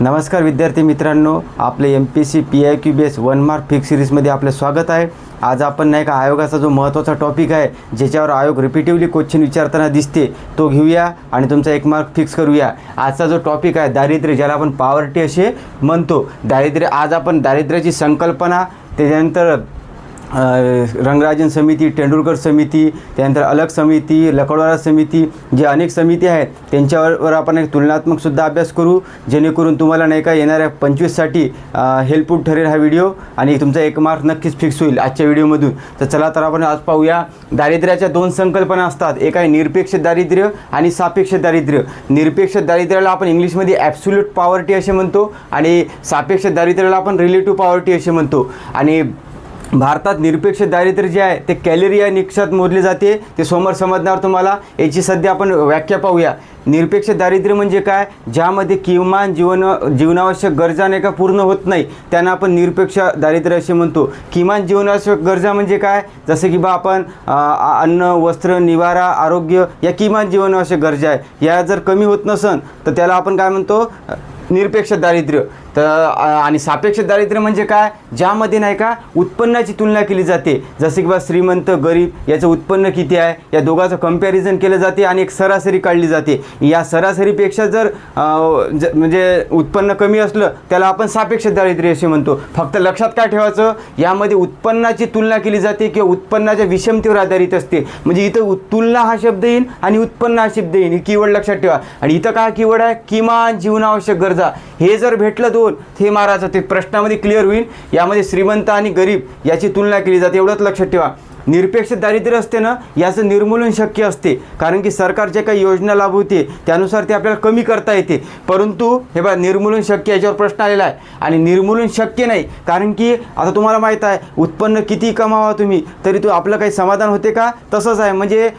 नमस्कार विद्यार्थी मित्रांनो आपले M P C P I Q B S one mark fix सिरीजमध्ये आपलं स्वागत आहे. आज आपण नाही का आयोगाचा जो महत्त्वाचा टॉपिक आहे ज्याच्यावर आयोग रिपिटिव्हली क्वेश्चन विचारताना दिसते तो घेऊया आणि तुमचा एक मार्क फिक्स करूया. आजचा जो टॉपिक आहे दारिद्र्य ज्याला आपण पॉवर्टी असे म्हणतो. दारिद्र्य आज आपण दारिद्र्याची संकल्पना त्याच्यानंतर रंगराजन समिती तेंडुलकर समिती त्यानंतर अलग समिती लकडवारा समिती जे अनेक समिती आहेत त्यांच्यावर आपण एक तुलनात्मकसुद्धा अभ्यास करू जेणेकरून तुम्हाला नाही का येणाऱ्या पंचवीससाठी हेल्पफुल ठरेल हा व्हिडिओ आणि तुमचा एक मार्क नक्कीच फिक्स होईल आजच्या व्हिडिओमधून. तर चला तर आपण आज पाहूया दारिद्र्याच्या दोन संकल्पना असतात. एक आहे निरपेक्ष दारिद्र्य आणि सापेक्ष दारिद्र्य. निरपेक्ष दारिद्र्याला आपण इंग्लिशमध्ये ॲब्सोल्यूट पॉवर्टी असे म्हणतो आणि सापेक्ष दारिद्र्याला आपण रिलेटिव्ह पॉवर्टी असे म्हणतो. आणि भारतात निरपेक्ष दारिद्र्य जे आहे ते कॅलरी या निकषात मोजले जाते. ते समोर समजणार तुम्हाला. याची सध्या आपण व्याख्या पाहूया. निरपेक्ष दारिद्र्य म्हणजे काय? ज्यामध्ये किमान जीवन जीवनावश्यक गरजा नाही का पूर्ण होत नाही त्यांना आपण निरपेक्ष दारिद्र्य असे म्हणतो. किमान जीवनावश्यक गरजा म्हणजे काय? जसं की बा आपण अन्न वस्त्र निवारा आरोग्य या किमान जीवनावश्यक गरजा आहे. या जर कमी होत नसन तर त्याला आपण काय म्हणतो? निरपेक्ष दारिद्र्य. तर आणि सापेक्ष दारिद्र्य म्हणजे काय? ज्यामध्ये नाही का उत्पन्नाची तुलना केली जाते. जसे की बा श्रीमंत गरीब याचं उत्पन्न किती आहे? या दोघांचं कंपॅरिझन केलं जाते आणि एक सरासरी काढली जाते. या सरासरीपेक्षा जर ज- म्हणजे उत्पन्न कमी असलं त्याला आपण सापेक्ष दारिद्र्य असे म्हणतो. फक्त लक्षात काय ठेवायचं? यामध्ये उत्पन्नाची तुलना केली जाते किंवा उत्पन्नाच्या विषमतेवर आधारित असते. म्हणजे इथं तुलना हा शब्द येईल आणि उत्पन्न हा शब्द येईल ही कीवर्ड लक्षात ठेवा. आणि इथं काय कीवर्ड आहे? किमान जीवनावश्यक गरजा. हे जर भेटलं दोन हे महाराज ते प्रश्नामध्ये क्लिअर होईल. यामध्ये श्रीमंत आणि गरीब याची तुलना केली जाते. एवढंच लक्षात ठेवा. निरपेक्ष दारिद्र्य असते ना याचं निर्मूलन शक्य असते. कारण की सरकार जे काही योजना लाभवते त्यानुसार ते आपल्याला कमी करता येते. परंतु हे बघा निर्मूलन शक्य याच्यावर प्रश्न आलेला आहे. आणि निर्मूलन शक्य नाही कारण की आता तुम्हाला माहीत आहे उत्पन्न किती कमावा तुम्ही तरी तो आपलं काही समाधान होते का? तसंच आहे. म्हणजे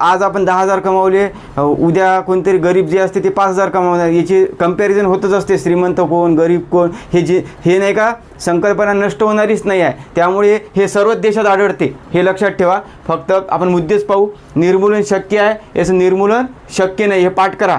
आज आपण दहा हजार कमावले उद्या कोणतरी गरीब जे असते ते पाच हजार कमावणार. याची कंपॅरिझन होतच असते. श्रीमंत कोण गरीब कोण हे जे हे नाही का? संकल्पना नष्ट होणारीच नाही आहे. त्यामुळे हे सर्वच देशात आढळते. हे लक्षात ठेवा. फक्त आपण मुद्देच पाहू. निर्मूलन शक्य आहे. याचं निर्मूलन शक्य नाही. हे पाठ करा.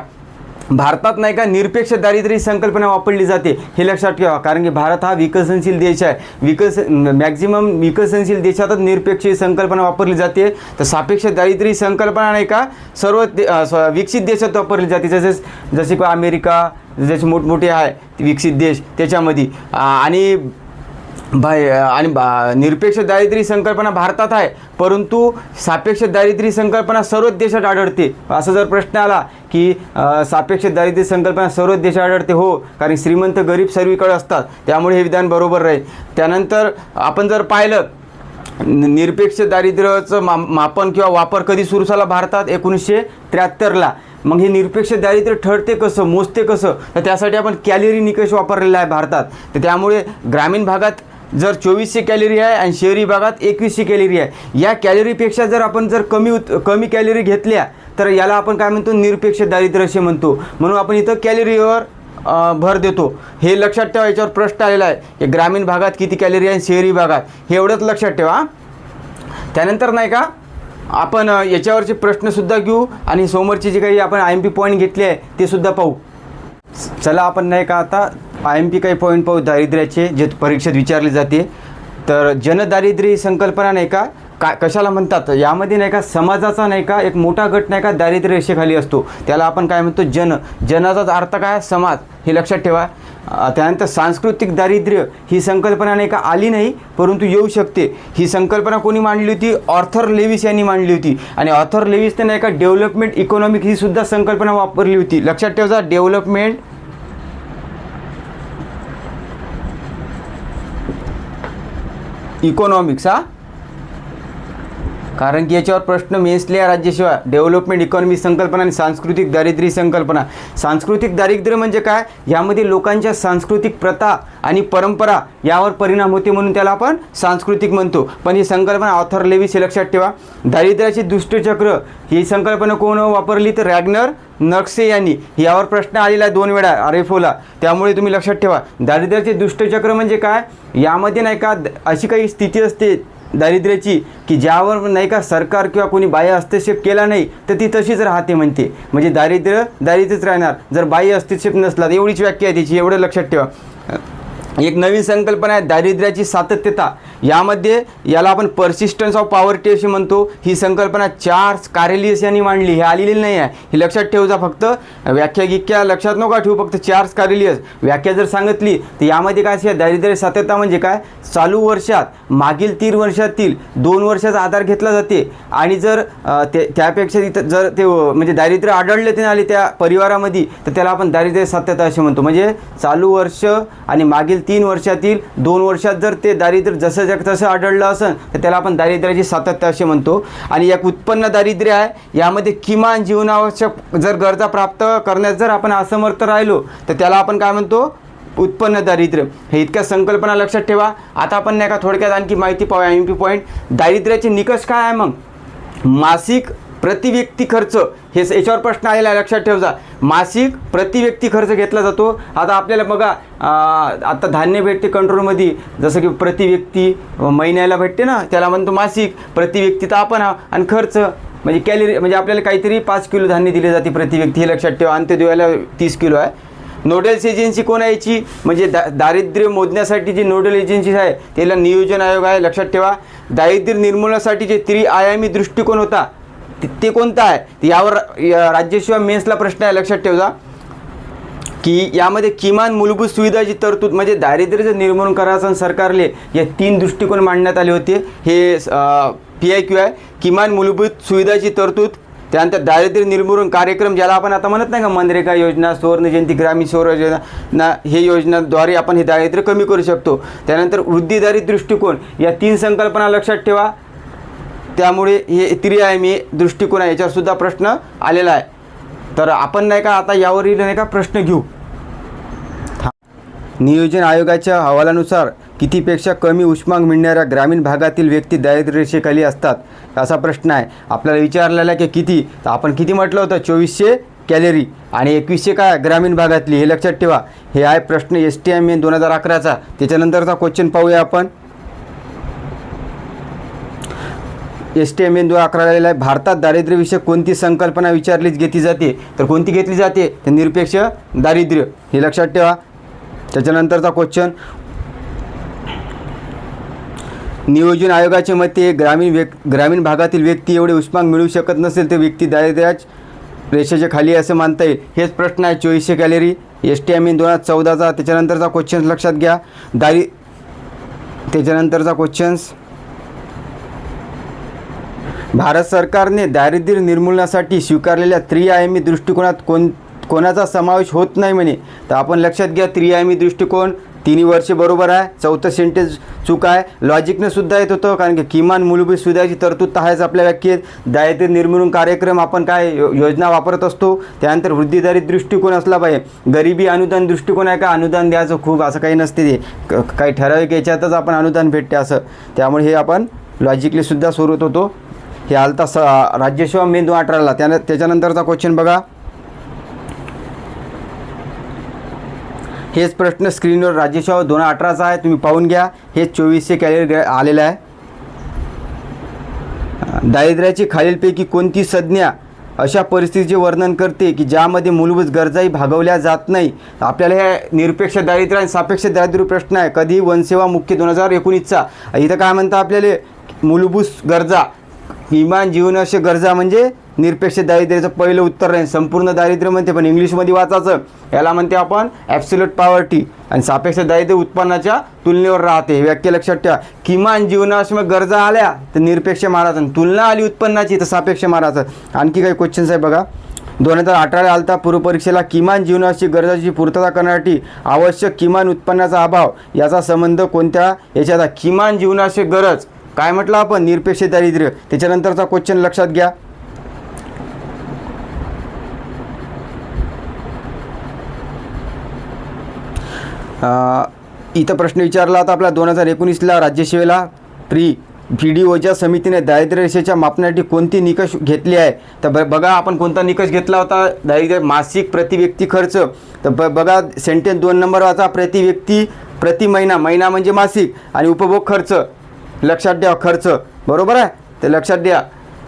भारतात नाही का निरपेक्ष दारिद्र्य ही संकल्पना वापरली जाते. हे लक्षात ठेवा कारण की भारत हा विकसनशील देश आहे. विकस मॅक्झिमम विकसनशील देशातच निरपेक्ष ही संकल्पना वापरली जाते. तर सापेक्ष दारिद्र्य ही संकल्पना नाही का सर्व दे विकसित देशात वापरली जाते. जसे जसे की अमेरिका जसे मोठमोठे आहे विकसित देश त्याच्यामध्ये. आणि भाय आणि बा निरपेक्ष दारिद्र्य संकल्पना भारतात आहे. परंतु सापेक्ष दारिद्र्य संकल्पना सर्वच देशात आढळते. असा जर प्रश्न आला की सापेक्ष दारिद्र्य संकल्पना सर्वच देशात आढळते हो. कारण श्रीमंत गरीब सर्वीकडे असतात. त्यामुळे हे विधान बरोबर राहील. त्यानंतर आपण जर पाहिलं निरपेक्ष दारिद्र्याचं मा मापन किंवा वापर कधी सुरू झाला भारतात? एकोणीसशे त्र्याहत्तरला. मग हे निरपेक्ष दारिद्र्य ठरते कसं मोजते कसं? तर त्यासाठी आपण कॅलरी निकष वापरलेला आहे भारतात. तर त्यामुळे ग्रामीण भागात जर चोवीसशे कॅलरी आहे आणि शहरी भागात एकवीसशे कॅलरी आहे. या कॅलरीपेक्षा जर आपण जर कमी उत कमी कॅलरी घेतल्या तर याला आपण काय म्हणतो? निरपेक्ष दारिद्र्य असे म्हणतो. म्हणून आपण इथं कॅलरीवर भर देतो. हे लक्षात ठेवा याच्यावर प्रश्न आलेला आहे. की ग्रामीण भागात किती कॅलरी आहे शहरी भागात? हे एवढंच लक्षात ठेवा. त्यानंतर नाही का आपण याच्यावरचे प्रश्नसुद्धा घेऊ आणि समोरचे जे काही आपण आय एम पी पॉईंट घेतले आहे ते सुद्धा पाहू. चला आपण नाही का आता आय एम पी काही पॉईंट पाहू. दारिद्र्याचे जे परीक्षेत विचारले जाते. तर जनदारिद्र्य ही संकल्पना नाही का का कशाला म्हणतात? यामध्ये नाही का समाजाचा नाही का एक मोठा गट नाही का दारिद्र्य रेषेखाली असतो. त्याला आपण काय म्हणतो? जन. जनाचाच अर्थ काय? समाज. हे लक्षात ठेवा. त्यानंतर सांस्कृतिक दारिद्र्य ही संकल्पना नाही का आली नाही परंतु येऊ शकते. ही संकल्पना कोणी मांडली होती? ऑर्थर लेविस यांनी मांडली होती. आणि ऑर्थर लेविसने नाही का डेव्हलपमेंट इकॉनॉमिक ही सुद्धा संकल्पना वापरली होती. लक्षात ठेवा डेव्हलपमेंट. इकॉनॉमिक्स हा? कारण की याच्यावर प्रश्न मेन्सले राज्याशिवाय. डेव्हलपमेंट इकॉनॉमी संकल्पना आणि सांस्कृतिक दारिद्र्य संकल्पना. सांस्कृतिक दारिद्र्य म्हणजे काय? यामध्ये लोकांच्या सांस्कृतिक प्रथा आणि परंपरा यावर परिणाम होते म्हणून त्याला आपण सांस्कृतिक म्हणतो. पण ही संकल्पना ऑथर लेविस हे लक्षात ठेवा. दारिद्र्याचे दुष्टचक्र ही संकल्पना कोण वापरली तर रॅग्नर नक्से यांनी. यावर प्रश्न आलेला आहे दोन वेळा आरेफोला त्यामुळे तुम्ही लक्षात ठेवा. दारिद्र्याचे दुष्टचक्र म्हणजे काय? यामध्ये नाही का द- अशी काही स्थिती असते दारिद्र्याची की ज्यावर नाही का सरकार किंवा कोणी बाह्य हस्तक्षेप केला नाही तर ती तशीच राहते म्हणते. म्हणजे दारिद्र्य दारिद्र्यच राहणार. जर बाह्य हस्तक्षेप नसला तर एवढीच व्याख्या आहे त्याची एवढं लक्षात ठेवा. एक नवीन संकल्पना आहे दारिद्र्याची सातत्यता. यामध्ये याला आपण पर्सिस्टन्स ऑफ पॉवर्टी अशी म्हणतो. ही संकल्पना चार्ल्स कार्यलियस यांनी मांडली. हे आलेली नाही आहे. ही लक्षात ठेवजा फक्त. व्याख्या गिक्या लक्षात नका ठेवू फक्त चार्ल्स कार्यलियस व्याख्या जर सांगितली तर यामध्ये काय असेल दारिद्र्य सातत्यता म्हणजे काय? चालू वर्षात मागील तीन वर्षातील दोन वर्षाचा आधार घेतला जाते. आणि जर ते त्यापेक्षा तिथं जर ते म्हणजे दारिद्र्य आढळले ते आले त्या परिवारामध्ये तर त्याला आपण दारिद्र्य सातत्यता असे म्हणतो. म्हणजे चालू वर्ष आणि मागील तीन वर्षातील दोन वर्षात जर ते दारिद्र्य जसं जग तसं आढळलं असेल तर त्याला आपण दारिद्र्याची सातत्य असे म्हणतो. आणि एक उत्पन्न दारिद्र्य आहे यामध्ये किमान जीवनावश्यक जर गरजा प्राप्त करण्यास जर आपण असमर्थ राहिलो तर त्याला आपण काय म्हणतो? उत्पन्न दारिद्र्य. हे इतक्या संकल्पना लक्षात ठेवा. आता आपण नाही का थोडक्यात आणखी माहिती पाहूया. एम पी पॉईंट दारिद्र्याचे निकष काय आहे मग? मासिक प्रति व्यक्ती खर्च हे याच्यावर प्रश्न आलेला आहे लक्षात ठेवजा. मासिक प्रति व्यक्ती खर्च घेतला जातो. आता आपल्याला बघा आता धान्य भेटते कंट्रोलमध्ये जसं की प्रति व्यक्ती महिन्याला भेटते ना त्याला म्हणतो मासिक. प्रति व्यक्ती तर आपण आणि खर्च म्हणजे कॅलरी म्हणजे आपल्याला काहीतरी पाच किलो धान्य दिले जाते प्रति व्यक्ती हे लक्षात ठेवा. अंत्योदयाला तीस किलो आहे. नोडल एजन्सी कोण आहे याची? म्हणजे दा दारिद्र्य मोजण्यासाठी जी नोडल एजन्सी आहे त्याला नियोजन आयोग आहे लक्षात ठेवा. दारिद्र्य निर्मूलनासाठी जे त्रिआयामी दृष्टिकोन होता ते- कोणतं आहे? यावर या मेन्सला प्रश्न आहे लक्षात ठेवा की यामध्ये किमान मूलभूत सुविधाची तरतूद म्हणजे दारिद्र्याचं निर्मूलन करायचं सरकारले या तीन दृष्टिकोन मांडण्यात आले होते. हे पी आय क्यू आहे. किमान मूलभूत सुविधाची तरतूद त्यानंतर दारिद्र्य निर्मूलन कार्यक्रम ज्याला आपण आता म्हणत नाही का मनरेगा योजना सुवर्ण जयंती ग्रामीण स्वराज योजना ना हे योजनाद्वारे आपण हे दारिद्र्य कमी करू शकतो. त्यानंतर वृद्धिदारी दृष्टिकोन या तीन संकल्पना लक्षात ठेवा. त्यामुळे हे त्रिआयामी दृष्टिकोन आहे याच्यावर सुद्धा प्रश्न आलेला आहे. तर आपण नाही का आता यावरील नाही का प्रश्न घेऊ? नियोजन आयोगाच्या अहवालानुसार कितीपेक्षा कमी उष्मांक मिळणाऱ्या ग्रामीण भागातील व्यक्ती दारिद्र्य रेषेखाली असतात असा प्रश्न आहे. आपल्याला विचारलेला आहे की किती? तर आपण किती म्हटलं होतं? चोवीसशे कॅलरी. आणि एकवीसशे काय ग्रामीण भागातली? हे लक्षात ठेवा. हे आहे प्रश्न एस टी एम एन दोन हजार अकराचा. त्याच्यानंतरचा क्वेश्चन पाहूया आपण. एस टी एम एन दोन अकरा आलेला आहे भारतात दारिद्र्यविषयक कोणती संकल्पना विचारलीच घेतली जाते? तर कोणती घेतली जाते? तर निरपेक्ष दारिद्र्य. हे लक्षात ठेवा. त्याच्यानंतरचा क्वेश्चन नियोजन आयोगाचे मते ग्रामीण व्यक् ग्रामीण भागातील व्यक्ती एवढे उष्मांक मिळू शकत नसेल तर व्यक्ती दारिद्र्याच रेषेच्या खाली असं मानता येईल. हेच प्रश्न आहे चोवीसशे calorie. S T M N दोन हजार चौदाचा त्याच्यानंतरचा क्वेश्चन लक्षात घ्या. दारी त्याच्यानंतरचा क्वेश्चन्स भारत सरकारने दारिद्र्य निर्मूलनासाठी स्वीकारलेल्या त्रिआयामी दृष्टिकोनात कोण कोणाचा समावेश होत नाही म्हणे. तर आपण लक्षात घ्या त्रिआयामी दृष्टिकोन तिन्ही वर्षे बरोबर आहे चौथं सेंटेन्स चूक आहे. लॉजिकनं सुद्धा येत होतं कारण की किमान मूलभूत सुविधाची तरतूद तर आहेच आपल्या व्याख्येत. दारिद्र्य निर्मूलन कार्यक्रम आपण काय योजना वापरत असतो त्यानंतर वृद्धिदारी दृष्टिकोन असला पाहिजे. गरिबी अनुदान दृष्टिकोन आहे का? अनुदान द्यायचं खूप असं काही नसते ते. क- काही ठराविक याच्यातच आपण अनुदान भेटते असं. त्यामुळे हे आपण लॉजिकली सुद्धा सोडत होतो. हे आलता स राज्यसेवा मे दोन अठराला. त्यानं त्याच्यानंतरचा क्वेश्चन बघा. हेच प्रश्न स्क्रीनवर राज्यसेवा दोन अठराचा आहे. तुम्ही पाहून घ्या. हे चोवीसशे कॅलरी आलेलं आहे. दारिद्र्याची खालीलपैकी कोणती संज्ञा अशा परिस्थितीचे वर्णन करते की ज्यामध्ये मूलभूत गरजाही भागवल्या जात नाही? आपल्याला हे निरपेक्ष दारिद्र्य आणि सापेक्ष दारिद्र्य प्रश्न आहे. कधी वनसेवा मुख्य दोन हजार एकोणीसचा. इथं काय म्हणतं आपल्याला? मूलभूत गरजा. किमान जीवनावश्यक गरजा म्हणजे निरपेक्ष दारिद्र्याचं पहिलं उत्तर नाही. संपूर्ण दारिद्र्य म्हणते पण इंग्लिशमध्ये वाचायचं. याला म्हणते आपण ॲब्सोल्यूट पॉवर्टी आणि सापेक्ष दारिद्र्य उत्पन्नाच्या तुलनेवर राहते. हे व्याख्या लक्षात ठेवा. किमान जीवनावश्यक गरजा आल्या तर निरपेक्ष मारायचं आणि तुलना आली उत्पन्नाची तर सापेक्ष मारायचं आणखी काही क्वेश्चन्स आहे बघा. दोन हजार अठराला आलता पूर्वपरीक्षेला किमान जीवनावश्यक गरजाची पूर्तता करण्यासाठी आवश्यक किमान उत्पन्नाचा अभाव याचा संबंध कोणत्या? याच्यात किमान जीवनावश्यक गरज काय म्हटलं आपण? निरपेक्ष दारिद्र्य. त्याच्यानंतरचा क्वेश्चन लक्षात घ्या. इथं प्रश्न विचारला होता आपला दोन हजार एकोणीसला राज्यसेवेला. प्री पी डी ओच्या समितीने दारिद्र्यरेषेच्या मापण्यासाठी मापनासाठी कोणती निकष घेतले आहे? तर ब बघा आपण कोणता निकष घेतला होता? दारिद्र्य मासिक प्रतिव्यक्ती खर्च. तर ब बघा सेंटेन्स दोन नंबर वाचा प्रतिव्यक्ती प्रति महिना. महिना म्हणजे मासिक. आणि उपभोग खर्च. लक्षात द्या खर्च. बरोबर आहे? तर लक्षात द्या.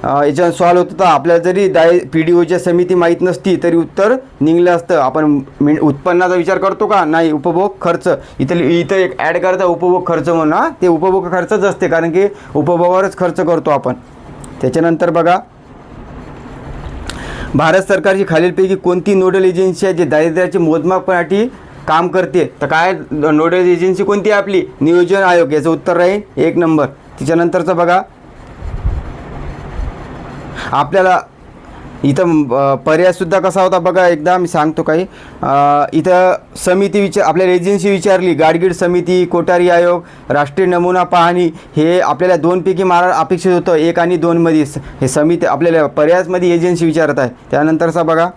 अं, याच्यावर सॉल्व होत होता आपल्याला जरी दाय पी डी ओच्या समिती माहीत नसती तरी उत्तर निघलं असतं. आपण मिन उत्पन्नाचा विचार करतो का? नाही उपभोग खर्च. इथं इथं एक ॲड करता उपभोग खर्च म्हणून ते उपभोग खर्चच असते कारण की उपभोगावरच खर्च करतो आपण. त्याच्यानंतर बघा. भारत सरकारची खालीलपैकी कोणती नोडल एजन्सी आहे जे दारिद्र्याचे मोजमापसाठी काम करते. तर काय नोडल एजन्सी कोणती आहे आपली? नियोजन आयोग याचं उत्तर राहील. एक नंबर. तिच्यानंतरचं बघा. आपल्याला इथं पर्यायसुद्धा कसा होता बघा एकदा मी सांगतो काही. इथं समिती विचार आपल्याला एजन्सी विचारली. गाडगीड समिती कोठारी आयोग राष्ट्रीय नमुना पाहणी हे आपल्याला दोनपैकी मारा अपेक्षित होतं. एक आणि दोनमध्ये स- हे समिती आपल्याला पर्यायमध्ये एजन्सी विचारत आहे. त्यानंतरचा बघा.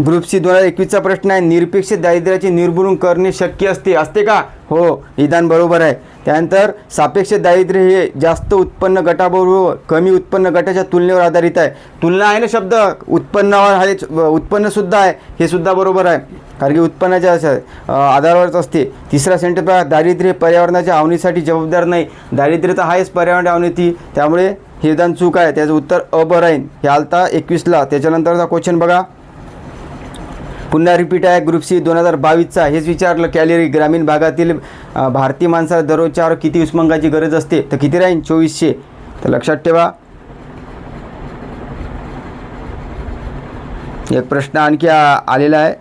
अ, ग्रुप सी दोन हजार एकवीसचा प्रश्न आहे. निरपेक्ष दारिद्र्याचे निर्मूलन करणे शक्य असते. असते का? हो विधान बरोबर आहे. त्यानंतर सापेक्ष दारिद्र्य हे जास्त उत्पन्न गटाबरोबर कमी उत्पन्न गटाच्या तुलनेवर आधारित आहे. तुलना आहे ना शब्द? उत्पन्नावर आहे उत्पन्नसुद्धा आहे. हे सुद्धा बरोबर आहे. कारण की उत्पन्नाच्या आधारावरच असते. तिसरा सेंटर बघा दारिद्र्य पर्यावरणाच्या आवणीसाठी जबाबदार नाही. दारिद्र्य तर आहेच पर्यावरण अवनती त्यामुळे हे विधान चूक आहे. त्याचं उत्तर अ बरं हे आलता एकवीसला. त्याच्यानंतरचा क्वेश्चन बघा. पुन्हा रिपीट आहे. ग्रुप सी दोन हजार बावीसचा. हेच विचारलं कॅलरी ग्रामीण भागातील भारतीय माणसाला दररोज चार किती उष्मांकाची गरज असते? तर किती राहील चोवीसशे. तर लक्षात ठेवा. एक प्रश्न आणखी आलेला आहे.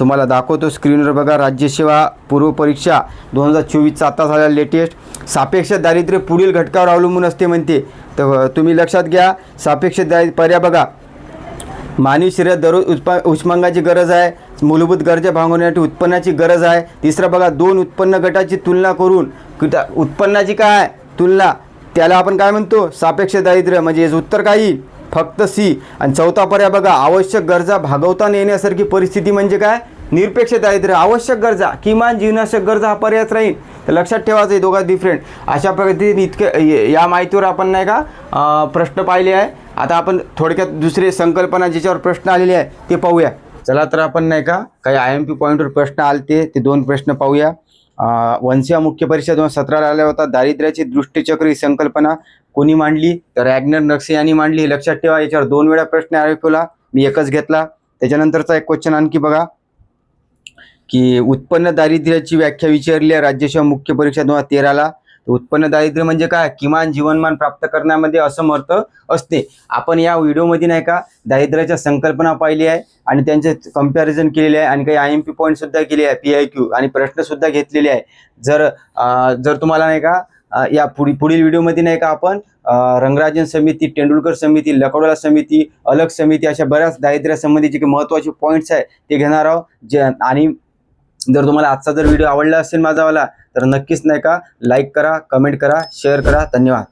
तुम्हाला दाखवतो. स्क्रीनवर बघा. राज्यसेवा पूर्व परीक्षा दोन हजार चोवीसचा आता झाला लेटेस्ट सापेक्ष दारिद्र्य पुढील घटकावर अवलंबून असते म्हणते. तर तुम्ही लक्षात घ्या. सापेक्ष दारिद्र्य पर्याय बघा. मानवी शरीरात दररोज उत्पा उष्मांगाची गरज आहे मूलभूत गरजा भागवण्यासाठी उत्पन्नाची गरज आहे. तिसरं बघा दोन उत्पन्न गटाची तुलना करून कुठं- उत्पन्नाची काय आहे? तुलना. त्याला आपण काय म्हणतो? सापेक्ष दारिद्र्य. म्हणजे याचं उत्तर काय येईल फक्त सी. आणि चौथा पर्याय बघा आवश्यक गरजा भागवता न येण्यासारखी परिस्थिती म्हणजे काय? निरपेक्ष दारिद्र्य. आवश्यक गरजा किमान जीवनावश्यक गरजा हा पर्यायच राहील. तर लक्षात ठेवायचं आहे दोघात डिफरंट अशा पद्धतीने इतके या माहितीवर आपण नाही का प्रश्न पाहिले आहे. आता आपण थोडक्यात दुसरे संकल्पना ज्याच्यावर प्रश्न आलेले आहे ते पाहूया. चला तर आपण नाही का काही आय एम पी पॉईंटवर प्रश्न आले ते दोन प्रश्न पाहूया. वंशीय वंशिया मुख्य परीक्षा दोन सतराला आल्या होता. दारिद्र्याची दृष्टीचक्र ही संकल्पना कोणी मांडली? तर रॅग्नर नक्से यांनी मांडली. लक्षात ठेवा याच्यावर दोन वेळा प्रश्न आयोगला मी एकच घेतला. त्याच्यानंतरचा एक क्वेश्चन आणखी बघा. की उत्पन्न दारिद्र्याची व्याख्या विचारली आहे राज्यसेवा मुख्य परीक्षा दोन हजार तेराला. उत्पन्न दारिद्र्य म्हणजे काय? किमान जीवनमान प्राप्त करण्यामध्ये असमर्थ असते. आपण या व्हिडिओमध्ये नाही का दारिद्र्याच्या संकल्पना पाहिली आहे आणि त्यांचे कंपॅरिझन केलेले आहे आणि काही आय एम पी पॉईंट सुद्धा केले आहे पी आय क्यू आणि प्रश्नसुद्धा घेतलेले आहे. जर जर तुम्हाला नाही का या पुढील पुढील व्हिडिओमध्ये नाही का आपण रंगराजन समिती तेंडुलकर समिती लकडोला समिती अलग समिती अशा बऱ्याच दारिद्र्यासंबंधीचे महत्त्वाचे पॉईंट्स आहे ते घेणार आहोत. जे आणि जर तुम्हाला आजचा जर व्हिडिओ आवडला असेल माझावाला तर नक्कीच नाही का लाईक करा कमेंट करा शेअर करा. धन्यवाद.